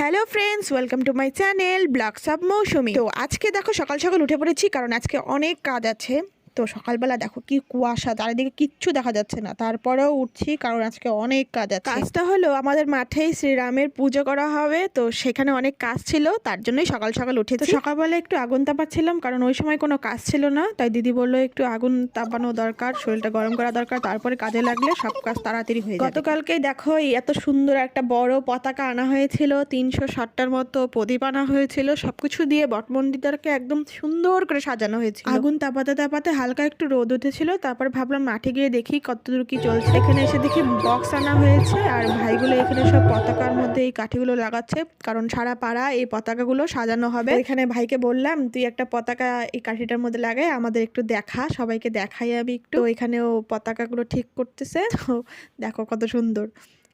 Hello friends, welcome to my channel vlogs of Mousumi. তো আজকে দেখো সকাল সকাল উঠে পড়েছি, কারণ আজকে অনেক কাজ আছে। তো সকালবেলা দেখো কি কুয়াশা চারিদিকে কিচ্ছু দেখা যাচ্ছে না। তারপরেও উঠছি কারণ আজকে অনেক কাজ আছে। কাজটা হলো আমাদের মাঠেই শ্রীরামের পুজো করা হবে তো সেখানে অনেক কাজ ছিল তার জন্যই সকাল সকাল উঠেছি। তো সকালবেলা একটু আগুন তাপাচ্ছিলাম কারণ ওই সময় কোনো কাজ ছিল না তাই দিদি বলল একটু আগুন তাপানো দরকার শরীরটা গরম করা দরকার তারপরে কাজে লাগলে সব কাজ তাড়াতাড়ি হয়ে যাবে। গতকালকেই দেখো এই এত সুন্দর একটা বড় পতাকা আনা হয়েছিল তিনশো ষাটটার মতো প্রদীপ আনা হয়েছিল সবকিছু দিয়ে বট মন্দিরটাকে একদম সুন্দর করে সাজানো হয়েছিল। আগুন তাপাতে তাপাতে হালকা একটু রোদ উঠেছিল, তারপর ভাবলাম মাঠে গিয়ে দেখি কতদূর কি চলছে। এখানে এসে দেখি বক্স আনা হয়েছে আর ভাইগুলো এখানে সব পতাকার মধ্যে এই কাঠিগুলো লাগাচ্ছে, কারণ সারা পাড়া এই পতাকাগুলো সাজানো হবে। এখানে ভাইকে বললাম, তুই একটা পতাকা এই কাঠিটার মধ্যে লাগাই, আমাদের একটু দেখা, সবাইকে দেখাই আমি একটু। এখানেও পতাকাগুলো ঠিক করতেছে। তো দেখো কত সুন্দর।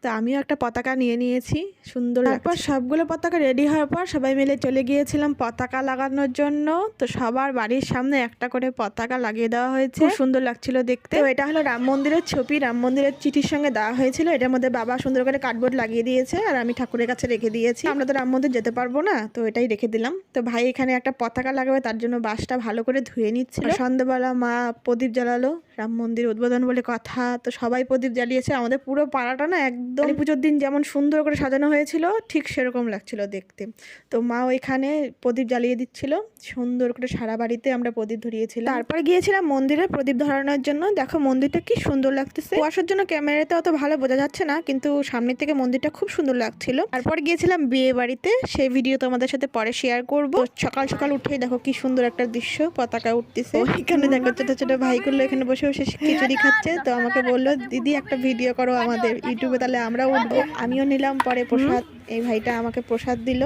তো আমিও একটা পতাকা নিয়ে নিয়েছি সুন্দর তারপর সবগুলো পতাকা রেডি হওয়ার পর সবাই মিলে চলে গিয়েছিলাম পতাকা লাগানোর জন্য। তো সবার বাড়ির সামনে একটা করে পতাকা লাগিয়ে দেওয়া হয়েছে। সুন্দর লাগছিল দেখতে। তো এটা হলো রাম মন্দিরের ছবি। রাম মন্দিরের চিঠির সঙ্গে দেওয়া হয়েছিল। এটার মধ্যে বাবা সুন্দর করে কার্ডবোর্ড লাগিয়ে দিয়েছে আর আমি ঠাকুরের কাছে রেখে দিয়েছি। আমরা তো রাম মন্দির যেতে পারব না তো এটাই রেখে দিলাম। তো ভাই এখানে একটা পতাকা লাগাবে তার জন্য বাসটা ভালো করে ধুয়ে নিচ্ছিল সন্ধ্যাবেলা মা প্রদীপ জ্বালালো। রাম মন্দির উদ্বোধন বলে কথা। তো সবাই প্রদীপ জ্বালিয়েছে। আমাদের পুরো পাড়াটা না একদম পুজোর দিন যেমন সুন্দর করে সাজানো হয়েছিল, ঠিক সেরকম লাগছিল দেখতে। তো মা ওইখানে প্রদীপ জ্বালিয়ে দিচ্ছিল। সুন্দর করে সারা বাড়িতে আমরা প্রদীপ ধরিয়েছিলাম। তারপর গিয়েছিলাম মন্দিরে প্রদীপ ধরানোর জন্য। দেখো মন্দিরটা কি সুন্দর লাগতেছে। কুয়াশার জন্য ক্যামেরাতে অত ভালো বোঝা যাচ্ছে না, কিন্তু সামনের থেকে মন্দিরটা খুব সুন্দর লাগছিল। তারপর গিয়েছিলাম বিয়ে বাড়িতে। সেই ভিডিও তোমাদের সাথে পরে শেয়ার করব। সকাল সকাল উঠেই দেখো কি সুন্দর একটা দৃশ্য, পতাকা উঠতেছে। এখানে দেখো ছোট ছোট ভাইগুলো এখানে বসে বসে খিচুড়ি খাচ্ছে তো আমাকে বলল দিদি একটা ভিডিও করো আমাদের ইউটিউবে তাহলে আমরা উঠবো আমিও নিলাম পরে প্রসাদ এই ভাইটা আমাকে প্রসাদ দিল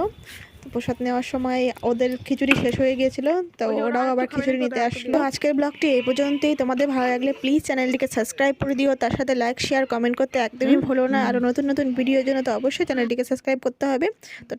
তো প্রসাদ নেওয়ার সময় ওদের খিচুড়ি শেষ হয়ে গিয়েছিল তো ওরাও আবার খিচুড়ি নিতে আসলো আজকের ব্লগটি এই পর্যন্তই তোমাদের ভালো লাগলে প্লিজ চ্যানেলটিকে সাবস্ক্রাইব করে দিও তার সাথে লাইক শেয়ার কমেন্ট করতে একদমই ভুলো না আরও নতুন নতুন ভিডিওর জন্য তো অবশ্যই চ্যানেলটিকে সাবস্ক্রাইব করতে হবে তো